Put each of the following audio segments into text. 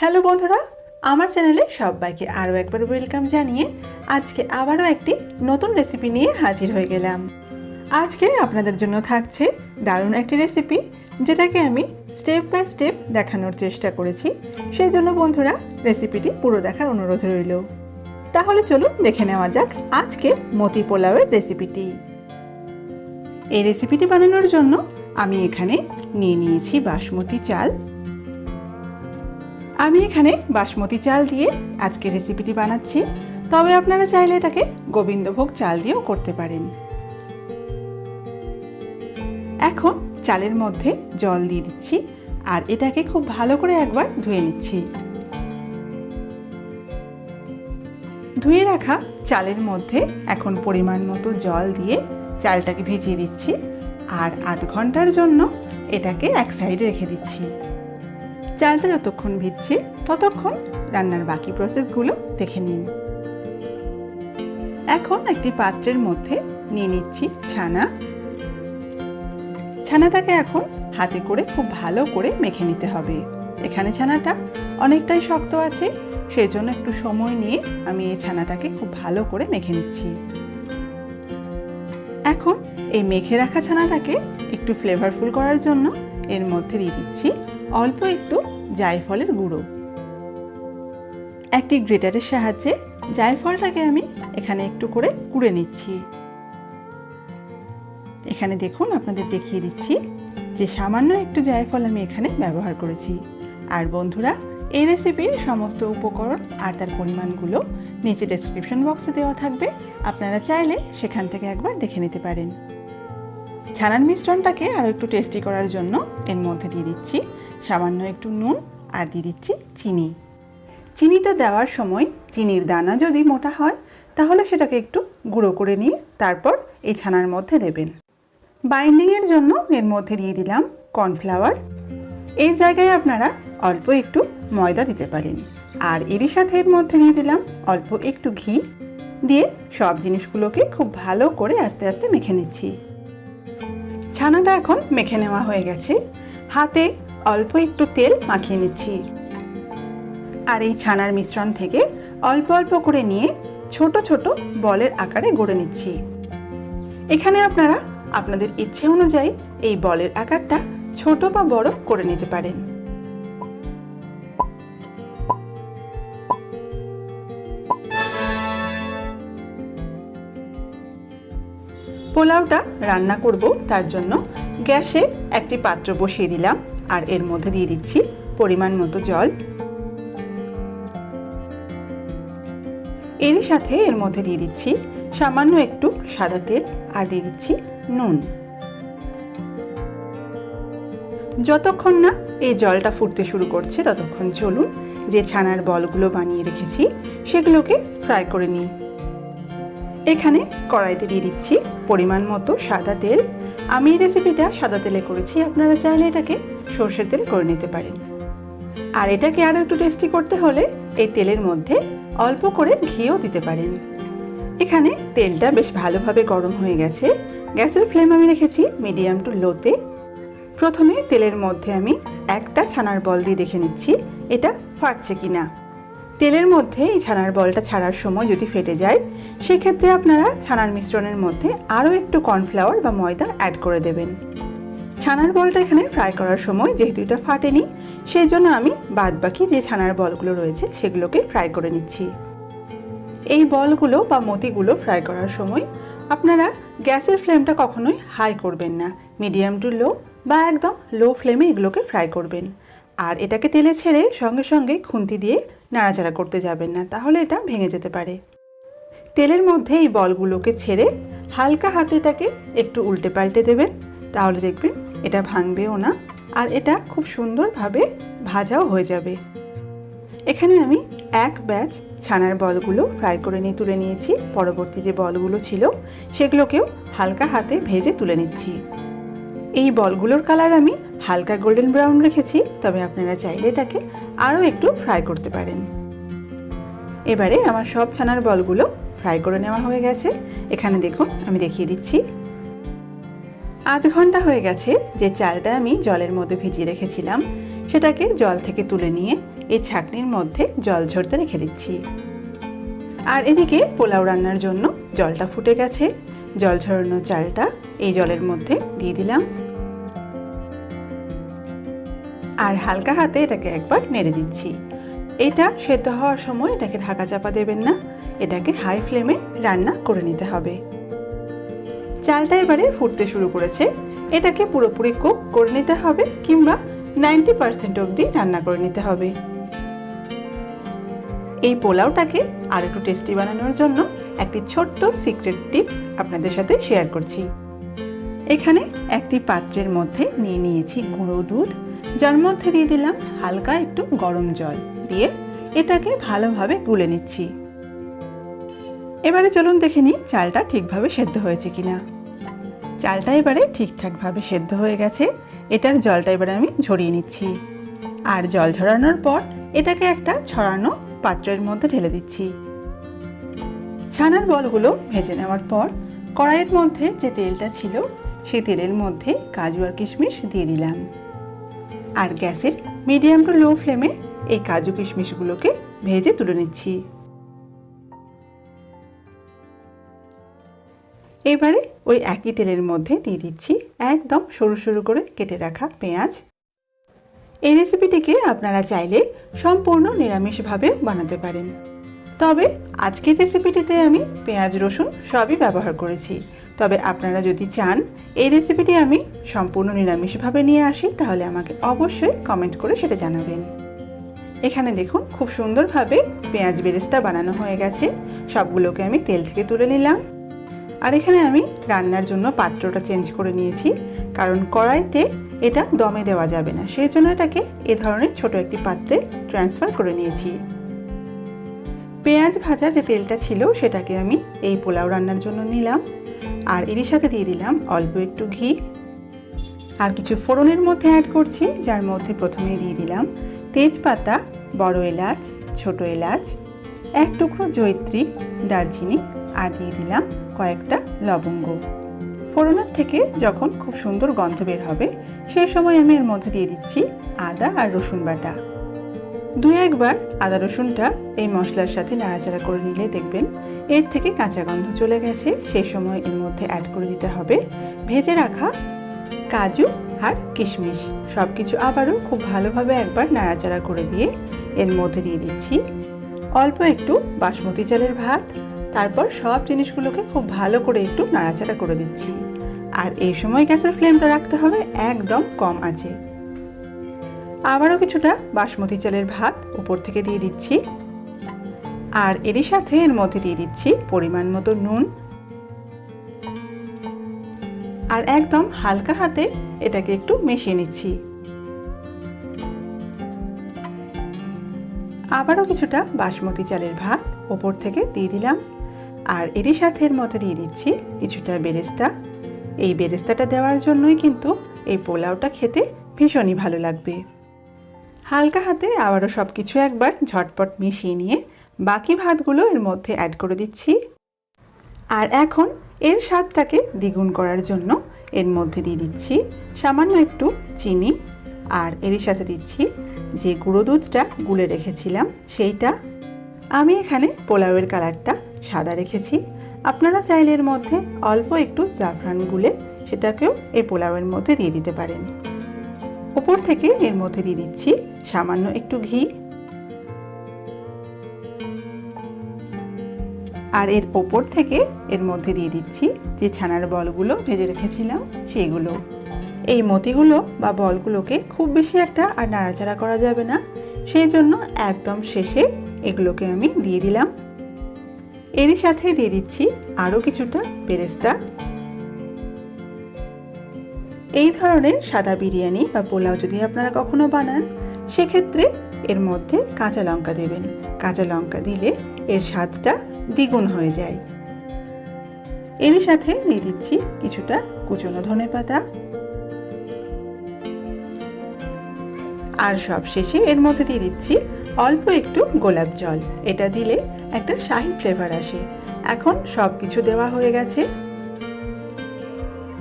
Hello বন্ধুরা, আমার চ্যানেলে সবাইকে আরও একবার ওয়েলকাম জানিয়ে আজকে আবারও একটি নতুন রেসিপি নিয়ে হাজির হয়ে গেলাম। আজকে আপনাদের জন্য থাকছে দারুণ একটি রেসিপি যেটাকে আমি স্টেপ বাই স্টেপ দেখানোর চেষ্টা করেছি। সেই জন্য বন্ধুরা রেসিপিটি পুরো দেখার অনুরোধ রইল। তাহলে চলুন দেখে নেওয়া যাক আজকের মতি পোলাওয়ের রেসিপিটি এই রেসিপিটি বানানোর জন্য আমি এখানে নিয়ে নিয়েছি বাসমতি চাল আমি এখানে বাসমতি চাল দিয়ে আজকে রেসিপিটি বানাচ্ছি। তবে আপনারা চাইলে এটাকে গোবিন্দভোগ চাল দিয়েও করতে পারেন। এখন চালের মধ্যে জল দিয়ে দিচ্ছি আর এটাকে খুব ভালো করে একবার ধুয়ে নিচ্ছি। ধুয়ে রাখা চালের মধ্যে এখন পরিমাণ মতো জল দিয়ে চালটাকে ভিজিয়ে দিচ্ছি আর আধ ঘণ্টার জন্য এটাকে এক সাইডে রেখে দিচ্ছি। চালটা যতক্ষণ ভিজছে, ততক্ষণ রান্নার বাকি প্রসেসগুলো দেখে নিন। এখন একটি পাত্রের মধ্যে নিয়ে নিচ্ছি ছানা। ছানাটাকে এখন হাতে করে খুব ভালো করে মেখে নিতে হবে। এখানে ছানাটা অনেকটাই শক্ত আছে সেই জন্য একটু সময় নিয়ে আমি এই ছানাটাকে খুব ভালো করে মেখে নিচ্ছি। এখন এই মেখে রাখা ছানাটাকে একটু ফ্লেভারফুল করার জন্য এর মধ্যে দিয়ে দিচ্ছি অল্প একটু জায়ফলের গুঁড়ো। একটি গ্রেটারের সাহায্যে জায়ফলটাকে আমি এখানে একটু করে কুড়ে নিচ্ছি। এখানে দেখুন, আপনাদের দেখিয়ে দিচ্ছি যে সামান্য একটু জায়ফল আমি এখানে ব্যবহার করেছি। আর বন্ধুরা, এই রেসিপির সমস্ত উপকরণ আর তার পরিমাণগুলো নিচে ডেসক্রিপশন বক্সে দেওয়া থাকবে। আপনারা চাইলে সেখান থেকে একবার দেখে নিতে পারেন। ছানার মিশ্রণটাকে আরও একটু টেস্টি করার জন্য এর মধ্যে দিয়ে দিচ্ছি সামান্য একটু নুন আর দিয়ে দিচ্ছি চিনি। চিনিটা দেওয়ার সময় চিনির দানা যদি মোটা হয়, তাহলে সেটাকে একটু গুঁড়ো করে নিয়ে তারপর এই ছানার মধ্যে দেবেন। বাইন্ডিংয়ের জন্য এর মধ্যে দিয়ে দিলাম কর্নফ্লাওয়ার। এই জায়গায় আপনারা অল্প একটু ময়দা দিতে পারেন। আর এরই সাথে এর মধ্যে দিয়ে দিলাম অল্প একটু ঘি। দিয়ে সব জিনিসগুলোকে খুব ভালো করে আস্তে আস্তে মেখে নিচ্ছি। ছানাটা এখন মেখে নেওয়া হয়ে গেছে। হাতে অল্প একটু তেল মাখিয়ে নিচ্ছি। আর এই ছানার মিশ্রণ থেকে অল্প অল্প করে নিয়ে ছোট ছোট বলের আকারে গড়ে নিচ্ছি। এখানে আপনারা আপনাদের ইচ্ছে অনুযায়ী এই বলের আকারটা ছোট বা বড় করে নিতে পারেন। পোলাওটা রান্না করব তার জন্য গ্যাসে একটি পাত্র বসিয়ে দিলাম। আর এর মধ্যে দিয়ে দিচ্ছি পরিমাণ মতো জল। এরই সাথে এর মধ্যে দিয়ে দিচ্ছি সামান্য একটু সাদা তেল আর দিয়ে দিচ্ছি নুন। যতক্ষণ না এই জলটা ফুটতে শুরু করছে ততক্ষণ চলুন যে ছানার বলগুলো বানিয়ে রেখেছি সেগুলোকে ফ্রাই করে নিই। এখানে কড়াইতে দিয়ে দিচ্ছি পরিমাণ মতো সাদা তেল। আমি এই রেসিপিটা সাদা তেলে করেছি, আপনারা চাইলে এটাকে সর্ষের তেল করে নিতে পারেন। আর এটাকে আরও একটু টেস্টি করতে হলে এই তেলের মধ্যে অল্প করে ঘিও দিতে পারেন। এখানে তেলটা বেশ ভালোভাবে গরম হয়ে গেছে। গ্যাসের ফ্লেম আমি রেখেছি মিডিয়াম টু লোতে। প্রথমে তেলের মধ্যে আমি একটা ছানার বল দিয়ে দেখে নিচ্ছি, এটা ফাটছে কি না। তেলের মধ্যে এই ছানার বলটা ছাড়ার সময় যদি ফেটে যায়, সেক্ষেত্রে আপনারা ছানার মিশ্রণের মধ্যে আরও একটু কর্নফ্লাওয়ার বা ময়দা অ্যাড করে দেবেন। ছানার বলটা এখানে ফ্রাই করার সময় যেহেতু এটা ফাটেনি সেই জন্য আমি বাদ বাকি যে ছানার বলগুলো রয়েছে সেগুলোকে ফ্রাই করে নিচ্ছি। এই বলগুলো বা মতিগুলো ফ্রাই করার সময় আপনারা গ্যাসের ফ্লেমটা কখনোই হাই করবেন না। মিডিয়াম টু লো বা একদম লো ফ্লেমে এগুলোকে ফ্রাই করবেন। আর এটাকে তেলে ছেড়ে সঙ্গে সঙ্গে খুন্তি দিয়ে নাড়াচাড়া করতে যাবেন না, তাহলে এটা ভেঙে যেতে পারে। তেলের মধ্যে এই বলগুলোকে ছেড়ে হালকা হাতে এটাকে একটু উল্টে পাল্টে দেবেন, তাহলে দেখবেন এটা ভাঙবেও না, আর এটা খুব সুন্দরভাবে ভাজাও হয়ে যাবে। এখানে আমি এক ব্যাচ ছানার বলগুলো ফ্রাই করে নিয়ে তুলে নিয়েছি। পরবর্তী যে বলগুলো ছিল, সেগুলোকেও হালকা হাতে ভেজে তুলে নিচ্ছি। এই বলগুলোর কালার আমি হালকা গোল্ডেন ব্রাউন রেখেছি, তবে আপনারা চাইলে এটাকে আরও একটু ফ্রাই করতে পারেন। এবারে আমার সব ছানার বলগুলো ফ্রাই করে নেওয়া হয়ে গেছে। এখানে দেখুন, আমি দেখিয়ে দিচ্ছি। আধ ঘণ্টা হয়ে গেছে যে চালটা আমি জলের মধ্যে ভিজিয়ে রেখেছিলাম, সেটাকে জল থেকে তুলে নিয়ে এই ছাকনির মধ্যে জল ঝরতে রেখে দিচ্ছি। আর এদিকে পোলাও রান্নার জন্য জলটা ফুটে গেছে। জল ঝরানো চালটা এই জলের মধ্যে দিয়ে দিলাম। আর হালকা হাতে এটাকে একবার নেড়ে দিচ্ছি। এটা সেদ্ধ হওয়ার সময় এটাকে ঢাকা চাপা দেবেন না। এটাকে হাই ফ্লেমে রান্না করে নিতে হবে। চালটা এবারে ফুটতে শুরু করেছে। এটাকে পুরোপুরি কুক করে নিতে হবে কিংবা নাইনটি পার্সেন্ট অবধি রান্না করে নিতে হবে। এই পোলাওটাকে আর একটু টেস্টি বানানোর জন্য একটি ছোট্ট সিক্রেট টিপস আপনাদের সাথে শেয়ার করছি। এখানে একটি পাত্রের মধ্যে নিয়ে নিয়েছি গুঁড়ো দুধ, যার মধ্যে দিয়ে দিলাম হালকা একটু গরম জল দিয়ে এটাকে ভালোভাবে গুলে নিচ্ছি। এবারে চলুন দেখে নিই চালটা ঠিকভাবে সেদ্ধ হয়েছে কিনা। চালটা এবারে ঠিকঠাকভাবে সেদ্ধ হয়ে গেছে। এটার জলটা এবারে আমি ঝরিয়ে নিচ্ছি। আর জল ঝরানোর পর এটাকে একটা ছড়ানো পাত্রের মধ্যে ঢেলে দিচ্ছি। ছানার বলগুলো ভেজে নেওয়ার পর কড়াইয়ের মধ্যে যে তেলটা ছিল, সেই তেলের মধ্যে কাজু আর কিশমিশ দিয়ে দিলাম। আর গ্যাসের মিডিয়াম টু লো ফ্লেমে এই কাজু কিশমিশগুলোকে ভেজে তুলে নিচ্ছি। এবারে ওই একই তেলের মধ্যে দিয়ে দিচ্ছি একদম সরু সরু করে কেটে রাখা পেঁয়াজ। এই রেসিপিটিকে আপনারা চাইলে সম্পূর্ণ নিরামিষভাবে বানাতে পারেন। তবে আজকের রেসিপিটিতে আমি পেঁয়াজ, রসুন সবই ব্যবহার করেছি। তবে আপনারা যদি চান এই রেসিপিটি আমি সম্পূর্ণ নিরামিষভাবে নিয়ে আসি, তাহলে আমাকে অবশ্যই কমেন্ট করে সেটা জানাবেন। এখানে দেখুন, খুব সুন্দরভাবে পেঁয়াজ বেরেস্তা বানানো হয়ে গেছে। সবগুলোকে আমি তেল থেকে তুলে নিলাম। আর এখানে আমি রান্নার জন্য পাত্রটা চেঞ্জ করে নিয়েছি, কারণ কড়াইতে এটা দমে দেওয়া যাবে না। সেই জন্য এটাকে এ ধরনের ছোট একটি পাত্রে ট্রান্সফার করে নিয়েছি। পেঁয়াজ ভাজা যে তেলটা ছিল, সেটাকে আমি এই পোলাও রান্নার জন্য নিলাম। আর এরই সাথে দিয়ে দিলাম অল্প একটু ঘি। আর কিছু ফোড়নের মধ্যে অ্যাড করছি, যার মধ্যে প্রথমে দিয়ে দিলাম তেজপাতা, বড় এলাচ, ছোট এলাচ, এক টুকরো জৈত্রী দারচিনি, আর দিয়ে দিলাম কয়েকটা লবঙ্গ। ফোড়নের থেকে যখন খুব সুন্দর গন্ধ বের হবে, সেই সময় আমি এর মধ্যে দিয়ে দিচ্ছি আদা আর রসুন বাটা। দুই একবার আদা রসুনটা এই মশলার সাথে নাড়াচাড়া করে নিলে দেখবেন এর থেকে কাঁচা গন্ধ চলে গেছে। সেই সময় এর মধ্যে অ্যাড করে দিতে হবে ভেজে রাখা কাজু আর কিশমিশ। সব কিছু আবারও খুব ভালোভাবে একবার নাড়াচাড়া করে দিয়ে এর মধ্যে দিয়ে দিচ্ছি অল্প একটু বাসমতি চালের ভাত তারপর সব জিনিসগুলোকে খুব ভালো করে একটু নাড়াচাড়া করে দিচ্ছি। আর এই সময় গ্যাসের ফ্লেমটা রাখতে হবে একদম কম আছে। আবারও কিছুটা বাসমতি চালের ভাত উপর থেকে দিয়ে দিচ্ছি। আর এরই সাথে এর মধ্যে দিয়ে দিচ্ছি পরিমাণ মতো নুন। আর একদম হালকা হাতে এটাকে একটু মিশিয়ে নিচ্ছি। আবারও কিছুটা বাসমতি চালের ভাত ওপর থেকে দিয়ে দিলাম। আর এরই সাথে এর মধ্যে দিয়ে দিচ্ছি কিছুটা বেরেস্তা। এই বেরেস্তাটা দেওয়ার জন্যই কিন্তু এই পোলাওটা খেতে ভীষণই ভালো লাগবে। হালকা হাতে আবারও সব কিছু একবার ঝটপট মিশিয়ে নিয়ে বাকি ভাতগুলো এর মধ্যে অ্যাড করে দিচ্ছি। আর এখন এর স্বাদটাকে দ্বিগুণ করার জন্য এর মধ্যে দিয়ে দিচ্ছি সামান্য একটু চিনি। আর এরই সাথে দিচ্ছি যে গুঁড়ো দুধটা গুলে রেখেছিলাম সেইটা। আমি এখানে পোলাওয়ের কালারটা সাদা রেখেছি। আপনারা চাইলে এর মধ্যে অল্প একটু জাফরান গুলে সেটাকেও এই পোলাওয়ের মধ্যে দিয়ে দিতে পারেন। ওপর থেকে এর মধ্যে দিয়ে দিচ্ছি সামান্য একটু ঘি। আর এর ওপর থেকে এর মধ্যে দিয়ে দিচ্ছি যে ছানার বলগুলো ভেজে রেখেছিলাম সেইগুলো এই মতিগুলো বা বলগুলোকে খুব বেশি একটা আর নাড়াচাড়া করা যাবে না। সেই জন্য একদম শেষে এগুলোকে আমি দিয়ে দিলাম। এরই সাথে দিয়ে দিচ্ছি আরও কিছুটা বেরেস্তা। এই ধরনের সাদা বিরিয়ানি বা পোলাও যদি আপনারা কখনো বানান, সেক্ষেত্রে এর মধ্যে কাঁচা লঙ্কা দেবেন। কাঁচা লঙ্কা দিলে এর স্বাদটা দ্বিগুণ হয়ে যায়। এরই সাথে দিয়ে দিচ্ছি কিছুটা কুচনো ধনে পাতা। আর সব শেষে এর মধ্যে দিয়ে দিচ্ছি অল্প একটু গোলাপ জল। এটা দিলে একটা শাহি ফ্লেভার আসে। এখন সব কিছু দেওয়া হয়ে গেছে।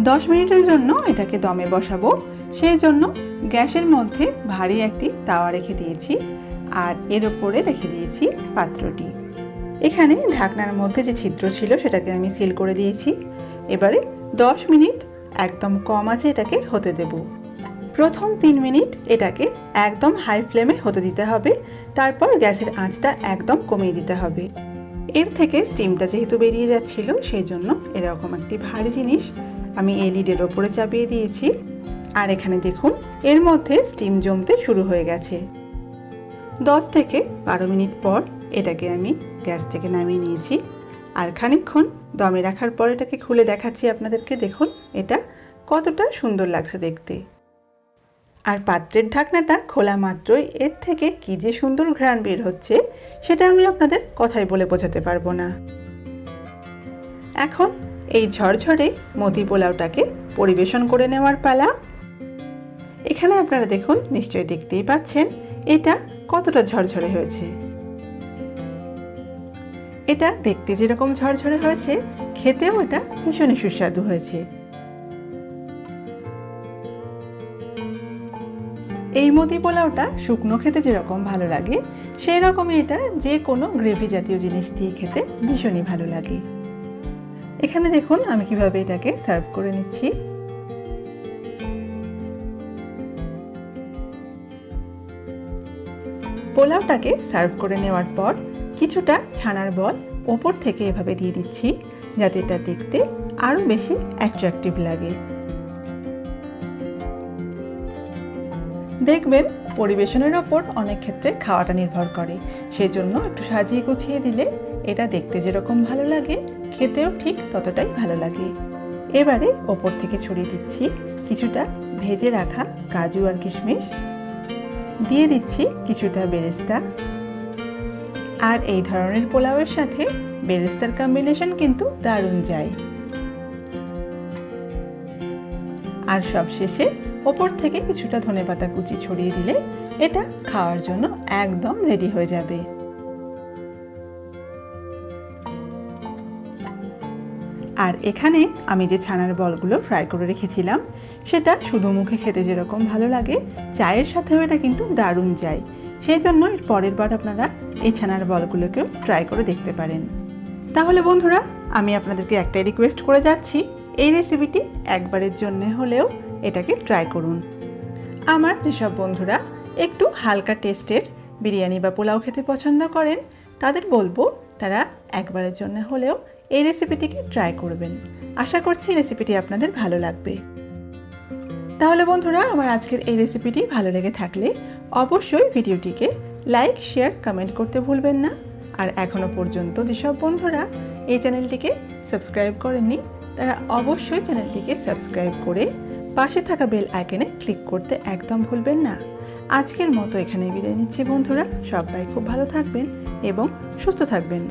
দশ মিনিটের জন্য এটাকে দমে বসাবো। সেই জন্য গ্যাসের মধ্যে ভারী একটি তাওয়া রেখে দিয়েছি। আর এর ওপরে রেখে দিয়েছি পাত্রটি। এখানে ঢাকনার মধ্যে যে ছিদ্র ছিল সেটাকে আমি সিল করে দিয়েছি। এবারে দশ মিনিট একদম কম আছে এটাকে হতে দেব। প্রথম তিন মিনিট এটাকে একদম হাই ফ্লেমে হতে দিতে হবে। তারপর গ্যাসের আঁচটা একদম কমিয়ে দিতে হবে। এর থেকে স্টিমটা যেহেতু বেরিয়ে যাচ্ছিল সেই জন্য এরকম একটি ভারী জিনিস আমি এই লিডের ওপরে চাপিয়ে দিয়েছি। আর এখানে দেখুন, এর মধ্যে স্টিম জমতে শুরু হয়ে গেছে। দশ থেকে বারো মিনিট পর এটাকে আমি গ্যাস থেকে নামিয়ে নিয়েছি। আর খানিকক্ষণ দমে রাখার পর এটাকে খুলে দেখাচ্ছি আপনাদেরকে। দেখুন, এটা কতটা সুন্দর লাগছে দেখতে। আর পাত্রের ঢাকনাটা খোলা মাত্রই। এর থেকে কি যে সুন্দর ঘ্রাণ বের হচ্ছে, সেটা আমি আপনাদের কথায় বলে বোঝাতে পারব না। এখন এই ঝরঝরে মতি পোলাওটাকে পরিবেশন করে নেওয়ার পালা। এখানে আপনারা দেখুন নিশ্চয়ই দেখতেই পাচ্ছেন, এটা কতটা ঝরঝরে হয়েছে। এটা দেখতে যেরকম ঝরঝরে হয়েছে, খেতেও এটা ভীষণই সুস্বাদু হয়েছে। এই মতি পোলাওটা শুকনো খেতে যেরকম ভালো লাগে সেই রকমই এটা যে কোনো গ্রেভি জাতীয় জিনিস দিয়ে খেতে ভীষণই ভালো লাগে। এখানে দেখুন আমি কীভাবে এটাকে সার্ভ করে নিচ্ছি। পোলাওটাকে সার্ভ করে নেওয়ার পর কিছুটা ছানার বল ওপর থেকে এভাবে দিয়ে দিচ্ছি, যাতে এটা দেখতে আরও বেশি অ্যাট্রাকটিভ লাগে। দেখবেন পরিবেশনের ওপর অনেক ক্ষেত্রে খাওয়াটা নির্ভর করে। সেই জন্য একটু সাজিয়ে গুছিয়ে দিলে এটা দেখতে যেরকম ভালো লাগে, খেতেও ঠিক ততটাই ভালো লাগে। এবারে ওপর থেকে ছড়িয়ে দিচ্ছি কিছুটা ভেজে রাখা কাজু আর কিশমিশ। দিয়ে দিচ্ছি কিছুটা বেরেস্তা। আর এই ধরনের পোলাওয়ের সাথে বেরেস্তার কম্বিনেশন কিন্তু দারুণ যায়। আর সব শেষে ওপর থেকে কিছুটা ধনেপাতা কুচি ছড়িয়ে দিলে এটা খাওয়ার জন্য একদম রেডি হয়ে যাবে। আর এখানে আমি যে ছানার বলগুলো ফ্রাই করে রেখেছিলাম, সেটা শুধু মুখে খেতে যেরকম ভালো লাগে, চায়ের সাথেও এটা কিন্তু দারুণ যায়। সেই জন্য এর পরের বার আপনারা এই ছানার বলগুলোকেও ট্রাই করে দেখতে পারেন। তাহলে বন্ধুরা, আমি আপনাদেরকে একটাই রিকোয়েস্ট করে যাচ্ছি, এই রেসিপিটি একবারের জন্য হলেও এটাকে ট্রাই করুন। আমার যেসব বন্ধুরা একটু হালকা টেস্টের বিরিয়ানি বা পোলাও খেতে পছন্দ করেন, তাদের বলব তারা একবারের জন্য হলেও এই রেসিপিটিকে ট্রাই করবেন। আশা করছি রেসিপিটি আপনাদের ভালো লাগবে। তাহলে বন্ধুরা, আমার আজকের এই রেসিপিটি ভালো লেগে থাকলে অবশ্যই ভিডিওটিকে লাইক শেয়ার কমেন্ট করতে ভুলবেন না। আর এখনও পর্যন্ত যেসব বন্ধুরা এই চ্যানেলটিকে সাবস্ক্রাইব করেননি, তারা অবশ্যই চ্যানেলটিকে সাবস্ক্রাইব করে পাশে থাকা বেল আইকনে ক্লিক করতে একদম ভুলবেন না। আজকের মতো এখানে বিদায় নিচ্ছি বন্ধুরা। সবাই খুব ভালো থাকবেন এবং সুস্থ থাকবেন।